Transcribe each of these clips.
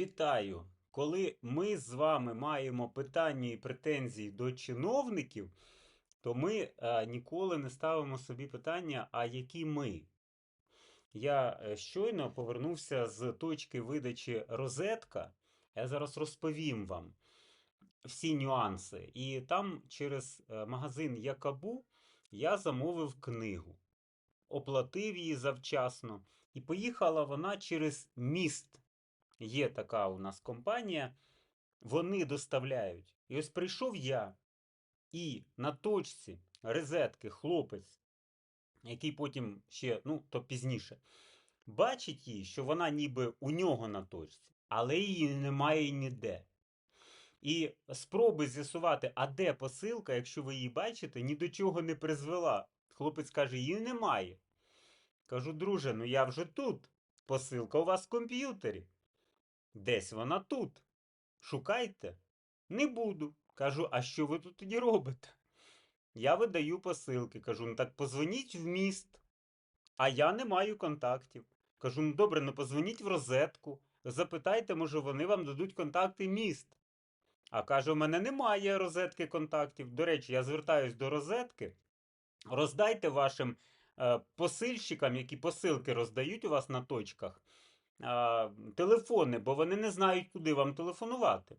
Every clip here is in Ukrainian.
Вітаю! Коли ми з вами маємо питання і претензії до чиновників, то ми е, ніколи не ставимо собі питання, а які ми. Я е, щойно повернувся з точки видачі розетка. Я зараз розповім вам всі нюанси. І там через е, магазин Якабу я замовив книгу, оплатив її завчасно, і поїхала вона через міст. Є така у нас компанія, вони доставляють. І ось прийшов я, і на точці розетки хлопець, який потім ще, ну, то пізніше, бачить її, що вона ніби у нього на точці, але її немає ніде. І спроби з'ясувати, а де посилка, якщо ви її бачите, ні до чого не призвела. Хлопець каже, її немає. Кажу, друже, ну я вже тут. Посилка у вас в комп'ютері. Десь вона тут. Шукайте. Не буду. Кажу, а що ви тут тоді робите? Я видаю посилки. Кажу, ну так позвоніть в міст. А я не маю контактів. Кажу, ну добре, ну позвоніть в розетку. Запитайте, може, вони вам дадуть контакти міст. А каже, у мене немає розетки контактів. До речі, я звертаюсь до розетки. Роздайте вашим е, посильщикам, які посилки роздають у вас на точках, телефони, бо вони не знають, куди вам телефонувати.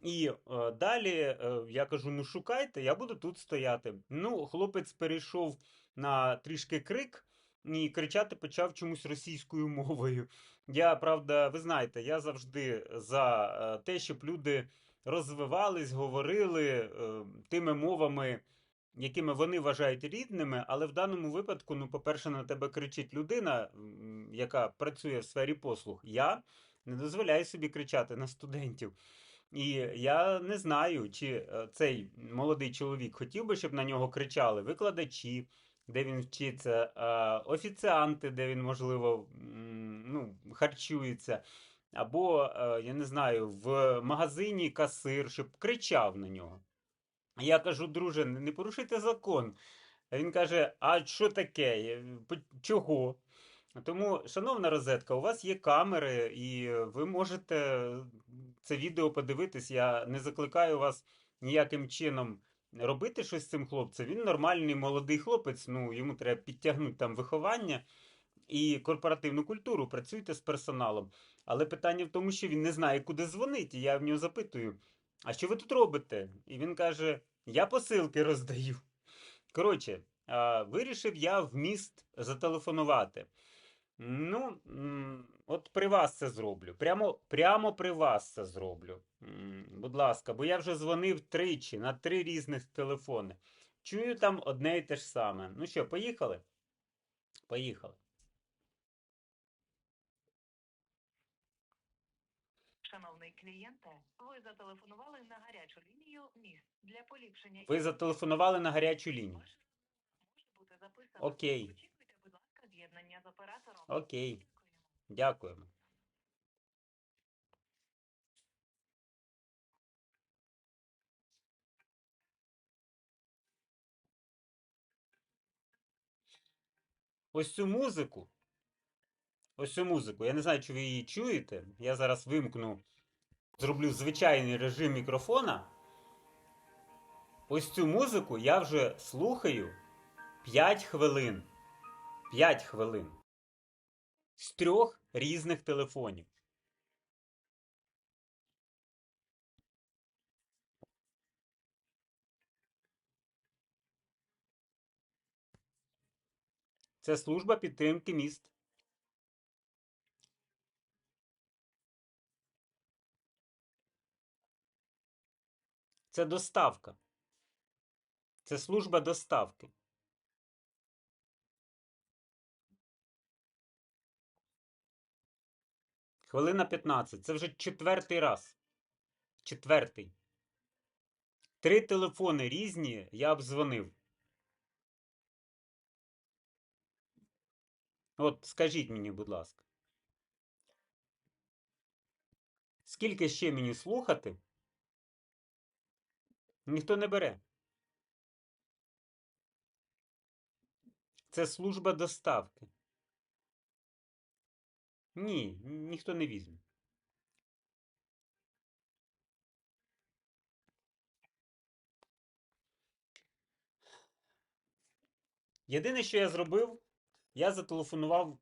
І е, далі е, я кажу: ну шукайте, я буду тут стояти. Ну, хлопець перейшов на трішки крик і кричати почав чомусь російською мовою. Я, правда, ви знаєте, я завжди за е, те, щоб люди розвивались, говорили е, тими мовами, якими вони вважають рідними, але в даному випадку, ну, по-перше, на тебе кричить людина, яка працює в сфері послуг. Я не дозволяю собі кричати на студентів. І я не знаю, чи е, цей молодий чоловік хотів би, щоб на нього кричали викладачі, де він вчиться, е, офіціанти, де він, можливо, ну, харчується, або, е, я не знаю, в магазині касир, щоб кричав на нього. Я кажу, друже, не порушуйте закон. Він каже: А що таке? Чого? Тому, шановна розетка, у вас є камери, і ви можете це відео подивитись. Я не закликаю вас ніяким чином робити щось з цим хлопцем. Він нормальний молодий хлопець, ну йому треба підтягнути там виховання і корпоративну культуру. Працюйте з персоналом. Але питання в тому, що він не знає, куди дзвонити. Я в нього запитую: а що ви тут робите? І він каже: Я посилки роздаю. Коротше, вирішив я в міст зателефонувати. Ну, от при вас це зроблю. Прямо, прямо при вас це зроблю. Будь ласка, бо я вже дзвонив тричі на три різних телефони. Чую там одне і те ж саме. Ну що, поїхали? Поїхали. Клієнте, ви зателефонували на гарячу лінію міст. Для поліпшення Ви зателефонували на гарячу лінію. Може бути записано. Окей. Очікуйте, будь ласка, з'єднання з оператором. Окей. Дякуємо. Ось цю музику. Ось цю музику. Я не знаю, чи ви її чуєте. Я зараз вимкну, зроблю звичайний режим мікрофона. Ось цю музику я вже слухаю 5 хвилин. 5 хвилин. З трьох різних телефонів. Це служба підтримки міст. Це доставка. Це служба доставки. Хвилина 15. Це вже четвертий раз. Четвертий. Три телефони різні я обдзвонив. От скажіть мені, будь ласка. Скільки ще мені слухати? Ніхто не бере. Це служба доставки. Ні, ніхто не візьме. Єдине, що я зробив, я зателефонував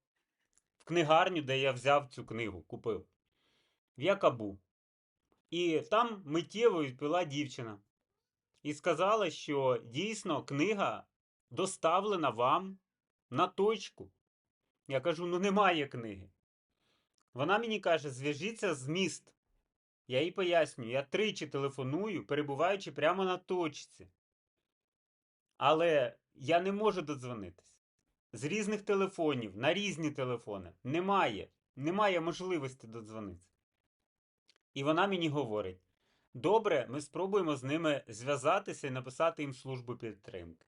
в книгарню, де я взяв цю книгу, купив. В Якабу. І там миттєво відповіла дівчина. І сказала, що дійсно книга доставлена вам на точку. Я кажу: ну немає книги. Вона мені каже: зв'яжіться з міст. Я їй пояснюю, я тричі телефоную, перебуваючи прямо на точці. Але я не можу додзвонитись. З різних телефонів на різні телефони. Немає. Немає можливості додзвонитися. І вона мені говорить: добре, ми спробуємо з ними зв'язатися і написати їм службу підтримки.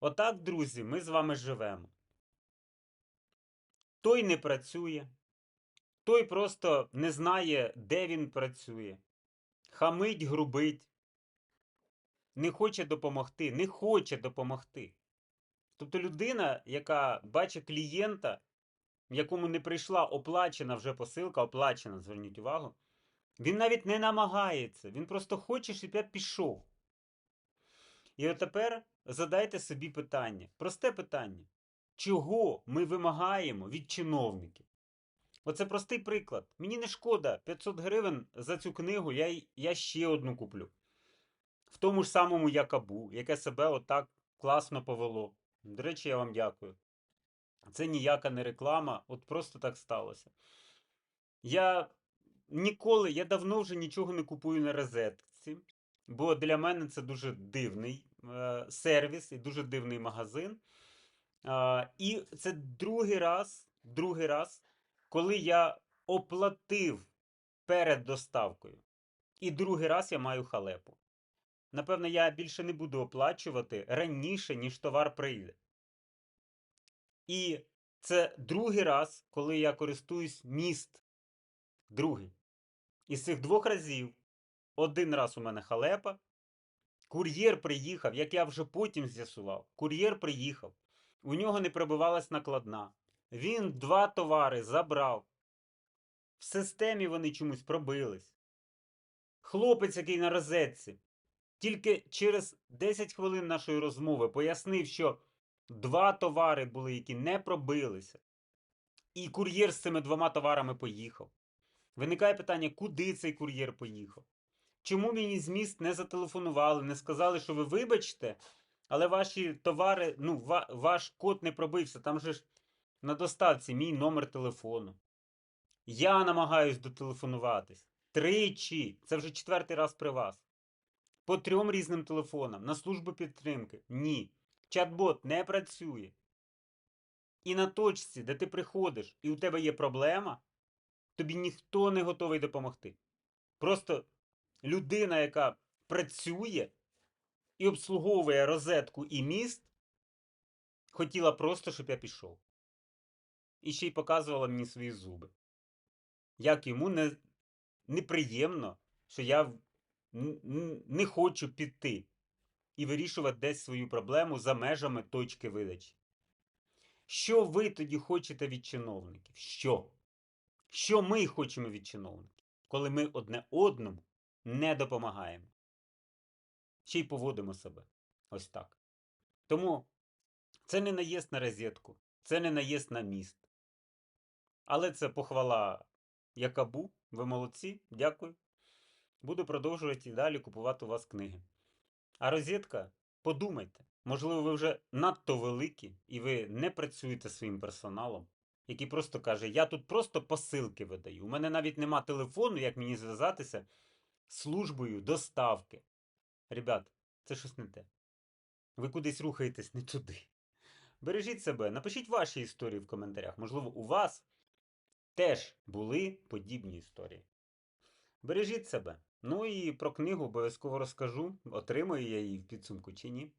Отак, друзі, ми з вами живемо. Той не працює, той просто не знає, де він працює. Хамить, грубить, не хоче допомогти, не хоче допомогти. Тобто людина, яка бачить клієнта, якому не прийшла оплачена вже посилка, оплачена, зверніть увагу, він навіть не намагається, він просто хоче, щоб я пішов. І от тепер задайте собі питання, просте питання. Чого ми вимагаємо від чиновників? Оце простий приклад. Мені не шкода 500 гривень за цю книгу, я, я ще одну куплю. В тому ж самому Якабу, яке себе отак класно повело. До речі, я вам дякую. Це ніяка не реклама, от просто так сталося. Я ніколи, я давно вже нічого не купую на розетці, бо для мене це дуже дивний е, сервіс і дуже дивний магазин. А, і це другий раз, другий раз, коли я оплатив перед доставкою. І другий раз я маю халепу. Напевно, я більше не буду оплачувати раніше, ніж товар прийде. І це другий раз, коли я користуюсь міст. Другий. Із цих двох разів один раз у мене халепа. Кур'єр приїхав, як я вже потім з'ясував. Кур'єр приїхав. У нього не пробивалась накладна. Він два товари забрав. В системі вони чомусь пробились. Хлопець, який на розетці, тільки через 10 хвилин нашої розмови пояснив, що два товари були, які не пробилися. І кур'єр з цими двома товарами поїхав. Виникає питання, куди цей кур'єр поїхав? Чому мені з міст не зателефонували, не сказали, що ви вибачте, але ваші товари, ну, ва- ваш код не пробився. Там же ж на доставці мій номер телефону. Я намагаюсь дотелефонуватись. Тричі. Це вже четвертий раз при вас. По трьом різним телефонам. На службу підтримки. Ні. Чат-бот не працює. І на точці, де ти приходиш, і у тебе є проблема, тобі ніхто не готовий допомогти. Просто людина, яка працює і обслуговує розетку і міст, хотіла просто, щоб я пішов. І ще й показувала мені свої зуби. Як йому не, неприємно, що я не хочу піти і вирішувати десь свою проблему за межами точки видачі. Що ви тоді хочете від чиновників? Що? Що ми хочемо від чиновників, коли ми одне одному не допомагаємо? Ще й поводимо себе ось так. Тому це не наїзд на розетку, це не наїзд на міст. Але це похвала Якабу. Ви молодці, дякую. Буду продовжувати і далі купувати у вас книги. А розетка, подумайте, можливо, ви вже надто великі і ви не працюєте своїм персоналом, який просто каже: Я тут просто посилки видаю. У мене навіть нема телефону, як мені зв'язатися службою доставки. Ребят, це щось не те. Ви кудись рухаєтесь не туди. Бережіть себе, напишіть ваші історії в коментарях. Можливо, у вас теж були подібні історії. Бережіть себе. Ну і про книгу обов'язково розкажу, отримаю я її в підсумку чи ні.